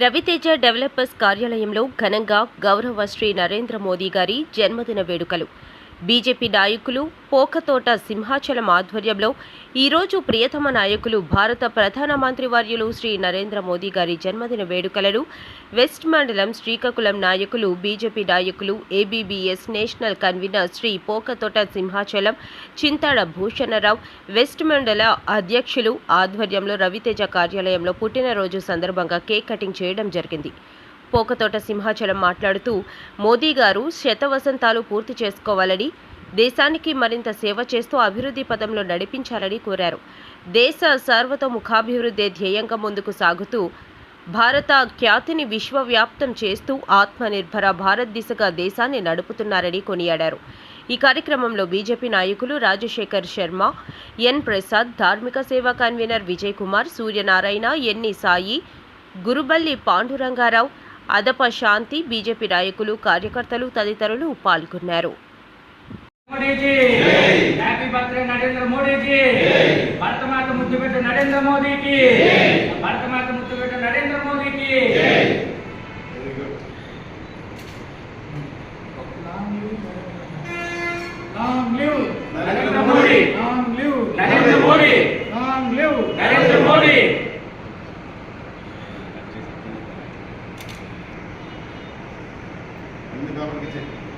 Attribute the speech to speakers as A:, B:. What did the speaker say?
A: Raviteja developers కార్యాలయంలో ఘనంగా గౌరవ శ్రీ నరేంద్ర మోదీ గారి జన్మదిన వేడుకలు. బీజేపీ నాయకులు పోకతోట సింహాచలం ఆధ్వర్యంలో ఈరోజు ప్రియతమ నాయకులు భారత ప్రధానమంత్రి వర్యులు శ్రీ నరేంద్ర మోదీ గారి జన్మదిన వేడుకలను వెస్ట్ మండలం శ్రీకాకుళం నాయకులు బీజేపీ నాయకులు ABBS national convener Shri Pokathota Simhachalam Chintada Bhushanarao west మండల అధ్యక్షులు ఆధ్వర్యంలో రవితేజ కార్యాలయంలో పుట్టినరోజు సందర్భంగా కేక్ కటింగ్ చేయడం జరిగింది. పోకతోట సింహాచలం మాట్లాడుతూ మోదీ గారు శతవసంతాలు పూర్తి చేసుకోవాలని దేశానికి మరింత సేవ చేస్తూ అభివృద్ధి పదంలో నడిపించాలని కోరారు. దేశ సర్వతోముఖాభివృద్ధి ధ్యేయంగా ముందుకు సాగుతూ భారత ఖ్యాతిని విశ్వవ్యాప్తం చేస్తూ ఆత్మనిర్భర భారత్ దిశగా దేశాన్ని నడుపుతున్నారని కొనియాడారు. ఈ కార్యక్రమంలో బీజేపీ నాయకులు రాజశేఖర్ శర్మ ఎన్ ప్రసాద్ ధార్మిక సేవా కన్వీనర్ విజయ్ కుమార్ సూర్యనారాయణ ఎన్ని సాయి గురుబల్లి పాండురంగారావు అదప శాంతి బీజేపీ నాయకులు కార్యకర్తలు తదితరులు పాల్గొన్నారు.
B: మోడీ! నరేంద్ర మోడీ! నరేంద్ర
C: 그러면
B: 이제